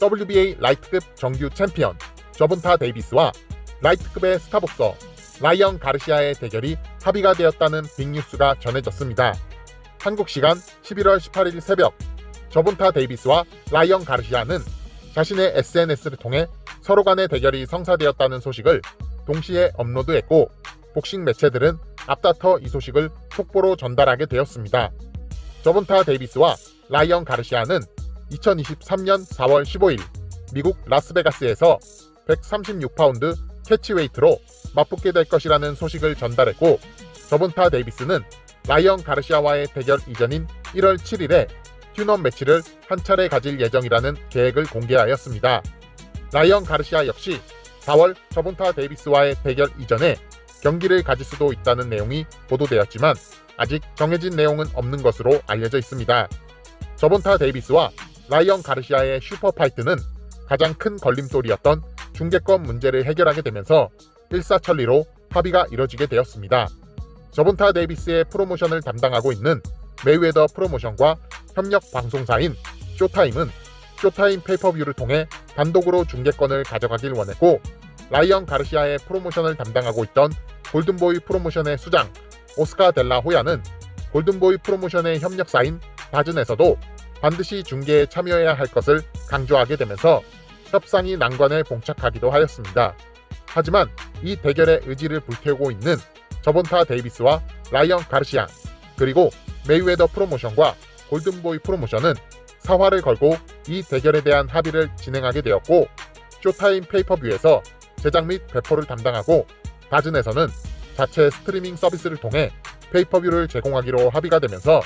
WBA 라이트급 정규 챔피언 저본타 데이비스와 라이트급의 스타복서 라이언 가르시아의 대결이 합의가 되었다는 빅뉴스가 전해졌습니다. 한국 시간 11월 18일 새벽 저본타 데이비스와 라이언 가르시아는 자신의 SNS를 통해 서로 간의 대결이 성사되었다는 소식을 동시에 업로드했고 복싱 매체들은 앞다퉈 이 소식을 속보로 전달하게 되었습니다. 저본타 데이비스와 라이언 가르시아는 2023년 4월 15일 미국 라스베가스에서 136파운드 캐치웨이트로 맞붙게 될 것이라는 소식을 전달했고 저본타 데이비스는 라이언 가르시아와의 대결 이전인 1월 7일에 튜넌 매치를 한 차례 가질 예정이라는 계획을 공개하였습니다. 라이언 가르시아 역시 4월 저본타 데이비스와의 대결 이전에 경기를 가질 수도 있다는 내용이 보도되었지만 아직 정해진 내용은 없는 것으로 알려져 있습니다. 저본타 데이비스와 라이언 가르시아의 슈퍼파이트는 가장 큰 걸림돌이었던 중계권 문제를 해결하게 되면서 일사천리로 합의가 이뤄지게 되었습니다. 저본타 데이비스의 프로모션을 담당하고 있는 메이웨더 프로모션과 협력 방송사인 쇼타임은 쇼타임 페이퍼뷰를 통해 단독으로 중계권을 가져가길 원했고 라이언 가르시아의 프로모션을 담당하고 있던 골든보이 프로모션의 수장 오스카 델라 호야는 골든보이 프로모션의 협력사인 다즌에서도 반드시 중계에 참여해야 할 것을 강조하게 되면서 협상이 난관을 봉착하기도 하였습니다. 하지만 이 대결의 의지를 불태우고 있는 저본타 데이비스와 라이언 가르시아 그리고 메이웨더 프로모션과 골든보이 프로모션은 사활을 걸고 이 대결에 대한 합의를 진행하게 되었고 쇼타임 페이퍼뷰에서 제작 및 배포를 담당하고 다즌에서는 자체 스트리밍 서비스를 통해 페이퍼뷰를 제공하기로 합의가 되면서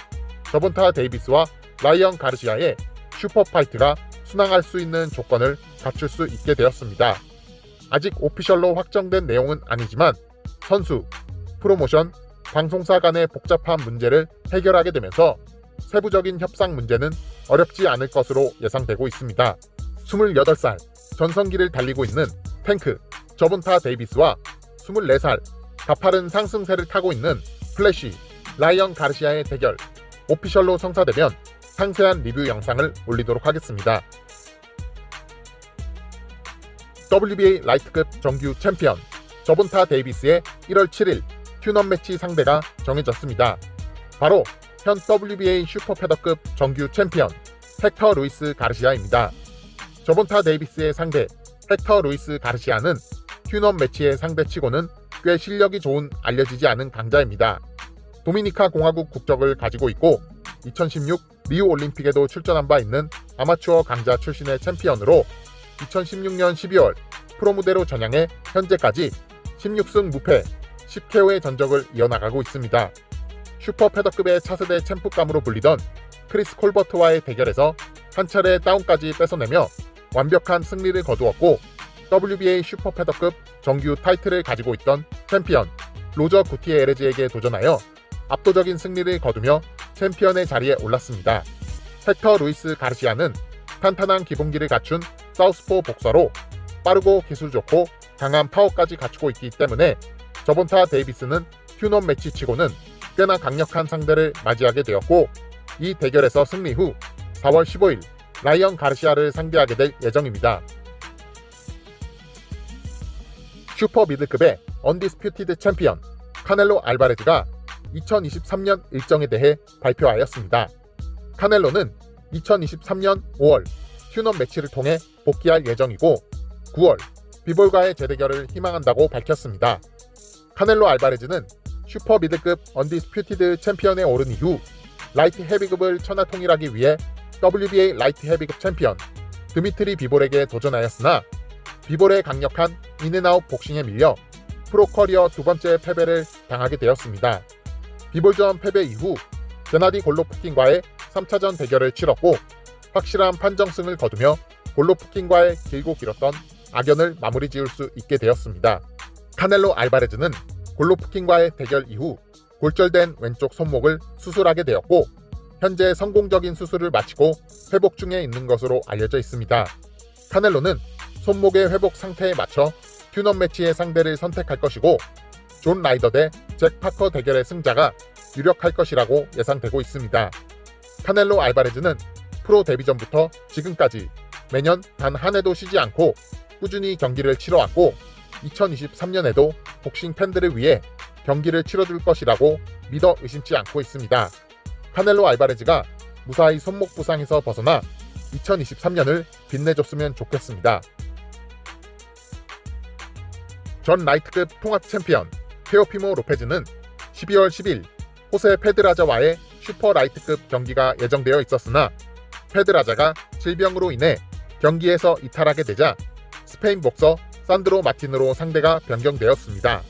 저본타 데이비스와 라이언 가르시아의 슈퍼파이트가 순항할 수 있는 조건을 갖출 수 있게 되었습니다. 아직 오피셜로 확정된 내용은 아니지만 선수, 프로모션, 방송사 간의 복잡한 문제를 해결하게 되면서 세부적인 협상 문제는 어렵지 않을 것으로 예상되고 있습니다. 28살 전성기를 달리고 있는 탱크 저본타 데이비스와 24살 가파른 상승세를 타고 있는 플래시 라이언 가르시아의 대결 오피셜로 성사되면 상세한 리뷰 영상을 올리도록 하겠습니다. WBA 라이트급 정규 챔피언 저본타 데이비스의 1월 7일 튜넌 매치 상대가 정해졌습니다. 바로 현 WBA 슈퍼 패더급 정규 챔피언 헥터 루이스 가르시아입니다. 저본타 데이비스의 상대 헥터 루이스 가르시아는 튜넌 매치의 상대치고는 꽤 실력이 좋은 알려지지 않은 강자입니다. 도미니카 공화국 국적을 가지고 있고 2016 리우 올림픽에도 출전한 바 있는 아마추어 강자 출신의 챔피언으로 2016년 12월 프로 무대로 전향해 현재까지 16승 무패 10KO의 전적을 이어나가고 있습니다. 슈퍼 패더급의 차세대 챔프감으로 불리던 크리스 콜버트와의 대결에서 한 차례 다운까지 뺏어내며 완벽한 승리를 거두었고 WBA 슈퍼 패더급 정규 타이틀을 가지고 있던 챔피언 로저 구티에레즈에게 도전하여 압도적인 승리를 거두며 챔피언의 자리에 올랐습니다. 헥터 루이스 가르시아는 탄탄한 기본기를 갖춘 사우스포 복서로 빠르고 기술 좋고 강한 파워까지 갖추고 있기 때문에 저본타 데이비스는 튜넌 매치치고는 꽤나 강력한 상대를 맞이하게 되었고 이 대결에서 승리 후 4월 15일 라이언 가르시아를 상대하게 될 예정입니다. 슈퍼 미드급의 언디스퓨티드 챔피언 카넬로 알바레즈가 2023년 일정에 대해 발표하였습니다. 카넬로는 2023년 5월 튜넌 매치를 통해 복귀할 예정이고 9월 비볼과의 재대결을 희망한다고 밝혔습니다. 카넬로 알바레즈는 슈퍼 미드급 언디스퓨티드 챔피언에 오른 이후 라이트 헤비급을 천하 통일하기 위해 WBA 라이트 헤비급 챔피언 드미트리 비볼에게 도전하였으나 비볼의 강력한 인앤아웃 복싱에 밀려 프로 커리어 두 번째 패배를 당하게 되었습니다. 비볼전 패배 이후 게나디 골로프킨과의 3차전 대결을 치렀고 확실한 판정승을 거두며 골로프킨과의 길고 길었던 악연을 마무리 지을 수 있게 되었습니다. 카넬로 알바레즈는 골로프킨과의 대결 이후 골절된 왼쪽 손목을 수술하게 되었고 현재 성공적인 수술을 마치고 회복 중에 있는 것으로 알려져 있습니다. 카넬로는 손목의 회복 상태에 맞춰 튜넌 매치의 상대를 선택할 것이고 존 라이더 대 잭 파커 대결의 승자가 유력할 것이라고 예상되고 있습니다. 카넬로 알바레즈는 프로 데뷔 전부터 지금까지 매년 단 한 해도 쉬지 않고 꾸준히 경기를 치러왔고 2023년에도 복싱 팬들을 위해 경기를 치러줄 것이라고 믿어 의심치 않고 있습니다. 카넬로 알바레즈가 무사히 손목 부상에서 벗어나 2023년을 빛내줬으면 좋겠습니다. 전 라이트급 통합 챔피언 테오피모 로페즈는 12월 10일 호세 페드라자와의 슈퍼 라이트급 경기가 예정되어 있었으나 페드라자가 질병으로 인해 경기에서 이탈하게 되자 스페인 복서 산드로 마틴으로 상대가 변경되었습니다.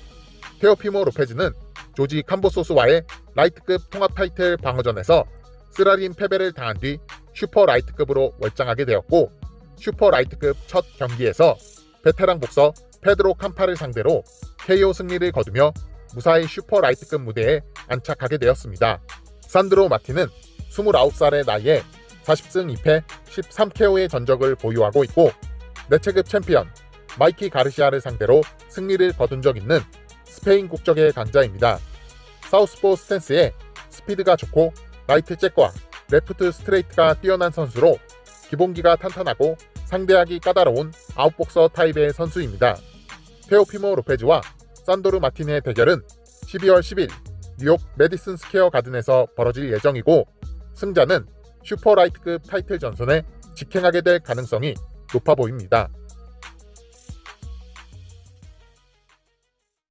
테오피모 로페즈는 조지 캄보소스와의 라이트급 통합 타이틀 방어전에서 쓰라린 패배를 당한 뒤 슈퍼 라이트급으로 월장하게 되었고 슈퍼 라이트급 첫 경기에서 베테랑 복서 페드로 캄파를 상대로 KO 승리를 거두며 무사히 슈퍼 라이트급 무대에 안착하게 되었습니다. 산드로 마틴은 29살의 나이에 40승 2패 13KO의 전적을 보유하고 있고 내체급 챔피언 마이키 가르시아를 상대로 승리를 거둔 적 있는 스페인 국적의 강자입니다. 사우스포 스탠스에 스피드가 좋고 라이트 잭과 레프트 스트레이트가 뛰어난 선수로 기본기가 탄탄하고 상대하기 까다로운 아웃복서 타입의 선수입니다. 테오피모 로페즈와 산도르 마틴의 대결은 12월 10일 뉴욕 메디슨 스퀘어 가든에서 벌어질 예정이고 승자는 슈퍼라이트급 타이틀 전선에 직행하게 될 가능성이 높아 보입니다.